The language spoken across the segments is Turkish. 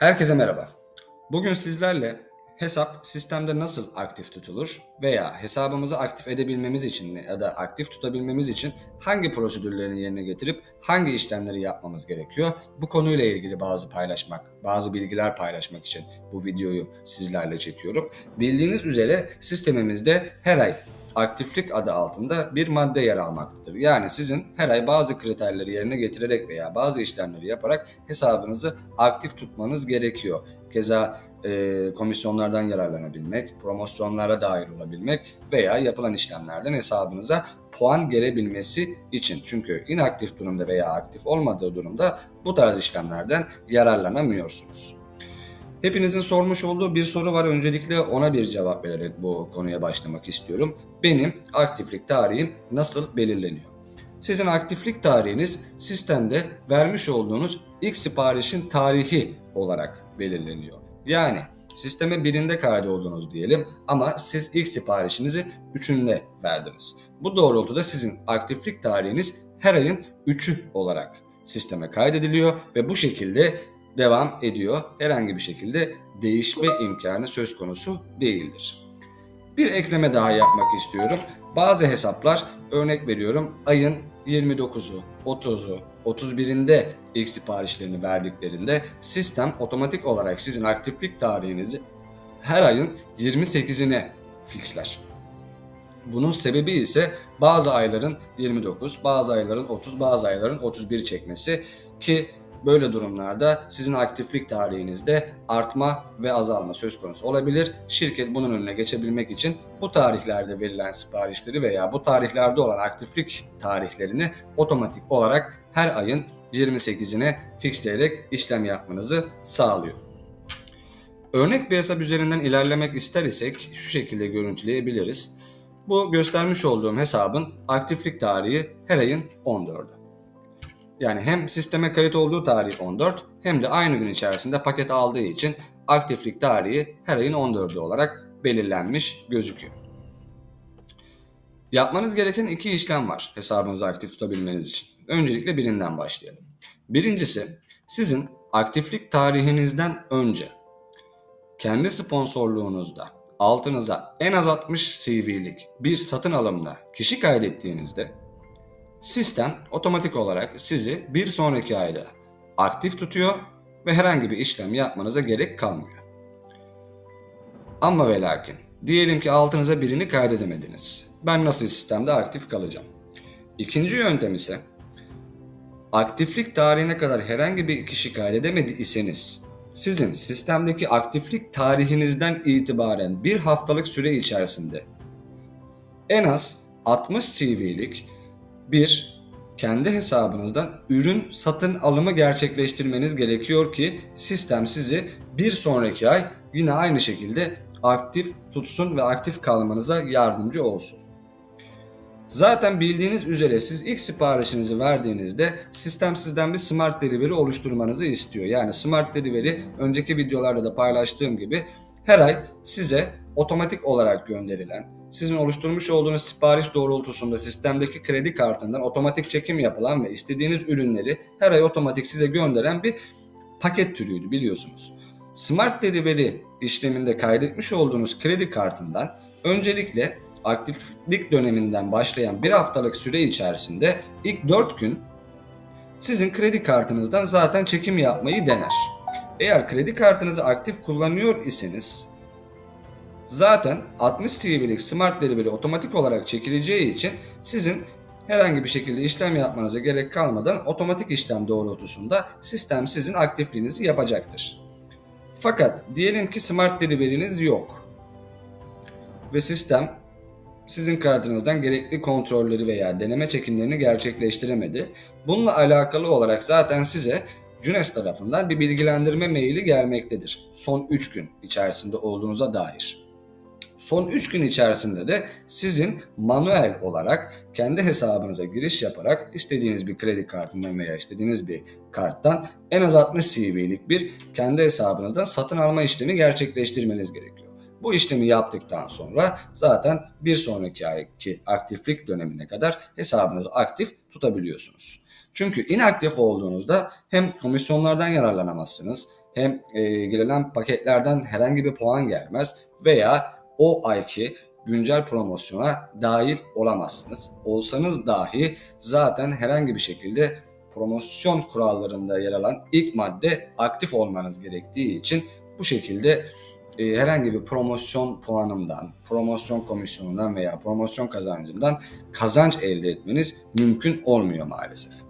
Herkese merhaba. Bugün sizlerle hesap sistemde nasıl aktif tutulur veya hesabımızı aktif edebilmemiz için ya da aktif tutabilmemiz için hangi prosedürlerini yerine getirip hangi işlemleri yapmamız gerekiyor? Bu konuyla ilgili bazı paylaşmak, bazı bilgiler paylaşmak için bu videoyu sizlerle çekiyorum. Bildiğiniz üzere sistemimizde her ay aktiflik adı altında bir madde yer almaktadır. Yani sizin her ay bazı kriterleri yerine getirerek veya bazı işlemleri yaparak hesabınızı aktif tutmanız gerekiyor. Keza e, komisyonlardan yararlanabilmek, promosyonlara dahil olabilmek veya yapılan işlemlerden hesabınıza puan gelebilmesi için. Çünkü inaktif durumda veya aktif olmadığı durumda bu tarz işlemlerden yararlanamıyorsunuz. Hepinizin sormuş olduğu bir soru var. Öncelikle ona bir cevap vererek bu konuya başlamak istiyorum. Benim aktiflik tarihim nasıl belirleniyor? Sizin aktiflik tarihiniz sistemde vermiş olduğunuz ilk siparişin tarihi olarak belirleniyor. Yani sisteme birinde kaydoldunuz diyelim ama siz ilk siparişinizi üçünde verdiniz. Bu doğrultuda sizin aktiflik tarihiniz her ayın 3'ü olarak sisteme kaydediliyor ve bu şekilde devam ediyor. Herhangi bir şekilde değişme imkanı söz konusu değildir. Bir ekleme daha yapmak istiyorum. Bazı hesaplar örnek veriyorum ayın 29'u, 30'u, 31'inde ilk siparişlerini verdiklerinde sistem otomatik olarak sizin aktiflik tarihinizi her ayın 28'ine fixler. Bunun sebebi ise bazı ayların 29, bazı ayların 30, bazı ayların 31 çekmesi ki Böyle durumlarda sizin aktiflik tarihinizde artma ve azalma söz konusu olabilir. Şirket bunun önüne geçebilmek için bu tarihlerde verilen siparişleri veya bu tarihlerde olan aktiflik tarihlerini otomatik olarak her ayın 28'ine fixleyerek işlem yapmanızı sağlıyor. Örnek bir hesap üzerinden ilerlemek ister isek şu şekilde görüntüleyebiliriz. Bu göstermiş olduğum hesabın aktiflik tarihi her ayın 14'ü. Yani hem sisteme kayıt olduğu tarih 14 hem de aynı gün içerisinde paket aldığı için aktiflik tarihi her ayın 14'ü olarak belirlenmiş gözüküyor. Yapmanız gereken iki işlem var hesabınızı aktif tutabilmeniz için. Öncelikle birinden başlayalım. Birincisi sizin aktiflik tarihinizden önce kendi sponsorluğunuzda altınıza en az 60 CV'lik bir satın alımla kişi kaydettiğinizde Sistem otomatik olarak sizi bir sonraki ayda aktif tutuyor ve herhangi bir işlem yapmanıza gerek kalmıyor. Ama ve lakin diyelim ki altınıza birini kaydedemediniz. Ben nasıl sistemde aktif kalacağım? İkinci yöntem ise aktiflik tarihine kadar herhangi bir kişi kaydedemedi iseniz sizin sistemdeki aktiflik tarihinizden itibaren bir haftalık süre içerisinde en az 60 CV'lik bir, kendi hesabınızdan ürün satın alımı gerçekleştirmeniz gerekiyor ki sistem sizi bir sonraki ay yine aynı şekilde aktif tutsun ve aktif kalmanıza yardımcı olsun. Zaten bildiğiniz üzere siz ilk siparişinizi verdiğinizde sistem sizden bir smart delivery oluşturmanızı istiyor. Yani smart delivery önceki videolarda da paylaştığım gibi her ay size otomatik olarak gönderilen sizin oluşturmuş olduğunuz sipariş doğrultusunda sistemdeki kredi kartından otomatik çekim yapılan ve istediğiniz ürünleri her ay otomatik size gönderen bir paket türüydü biliyorsunuz. Smart Delivery işleminde kaydetmiş olduğunuz kredi kartından öncelikle aktiflik döneminden başlayan bir haftalık süre içerisinde ilk 4 gün sizin kredi kartınızdan zaten çekim yapmayı dener. Eğer kredi kartınızı aktif kullanıyor iseniz Zaten 60 CV'lik Smart Delivery otomatik olarak çekileceği için sizin herhangi bir şekilde işlem yapmanıza gerek kalmadan otomatik işlem doğrultusunda sistem sizin aktifliğinizi yapacaktır. Fakat diyelim ki Smart Delivery'niz yok ve sistem sizin kartınızdan gerekli kontrolleri veya deneme çekimlerini gerçekleştiremedi. Bununla alakalı olarak zaten size Cunes tarafından bir bilgilendirme maili gelmektedir. Son 3 gün içerisinde olduğunuza dair. Son 3 gün içerisinde de sizin manuel olarak kendi hesabınıza giriş yaparak istediğiniz bir kredi kartından veya istediğiniz bir karttan en az 60 CV'lik bir kendi hesabınızdan satın alma işlemi gerçekleştirmeniz gerekiyor. Bu işlemi yaptıktan sonra zaten bir sonraki ayki aktiflik dönemine kadar hesabınızı aktif tutabiliyorsunuz. Çünkü inaktif olduğunuzda hem komisyonlardan yararlanamazsınız hem e, girilen paketlerden herhangi bir puan gelmez veya o ayki güncel promosyona dahil olamazsınız. Olsanız dahi zaten herhangi bir şekilde promosyon kurallarında yer alan ilk madde aktif olmanız gerektiği için bu şekilde e, herhangi bir promosyon puanından, promosyon komisyonundan veya promosyon kazancından kazanç elde etmeniz mümkün olmuyor maalesef.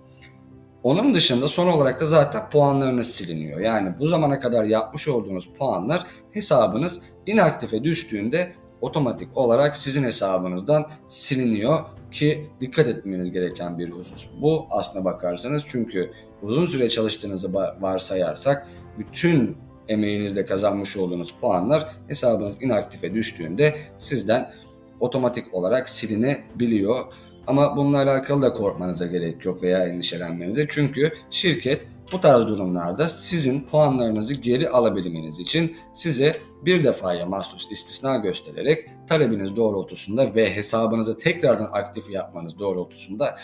Onun dışında son olarak da zaten puanlarınız siliniyor. Yani bu zamana kadar yapmış olduğunuz puanlar hesabınız inaktife düştüğünde otomatik olarak sizin hesabınızdan siliniyor ki dikkat etmeniz gereken bir husus. Bu aslına bakarsanız çünkü uzun süre çalıştığınızı varsayarsak bütün emeğinizle kazanmış olduğunuz puanlar hesabınız inaktife düştüğünde sizden otomatik olarak silinebiliyor. Ama bununla alakalı da korkmanıza gerek yok veya endişelenmenize. Çünkü şirket bu tarz durumlarda sizin puanlarınızı geri alabilmeniz için size bir defaya mahsus istisna göstererek talebiniz doğrultusunda ve hesabınızı tekrardan aktif yapmanız doğrultusunda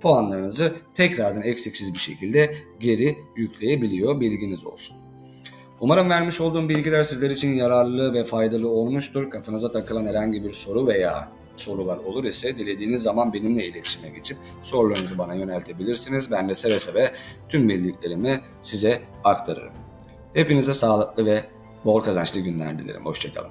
puanlarınızı tekrardan eksiksiz bir şekilde geri yükleyebiliyor. Bilginiz olsun. Umarım vermiş olduğum bilgiler sizler için yararlı ve faydalı olmuştur. Kafanıza takılan herhangi bir soru veya sorular olur ise dilediğiniz zaman benimle iletişime geçip sorularınızı bana yöneltebilirsiniz. Ben de seve seve tüm bildiklerimi size aktarırım. Hepinize sağlıklı ve bol kazançlı günler dilerim. Hoşçakalın.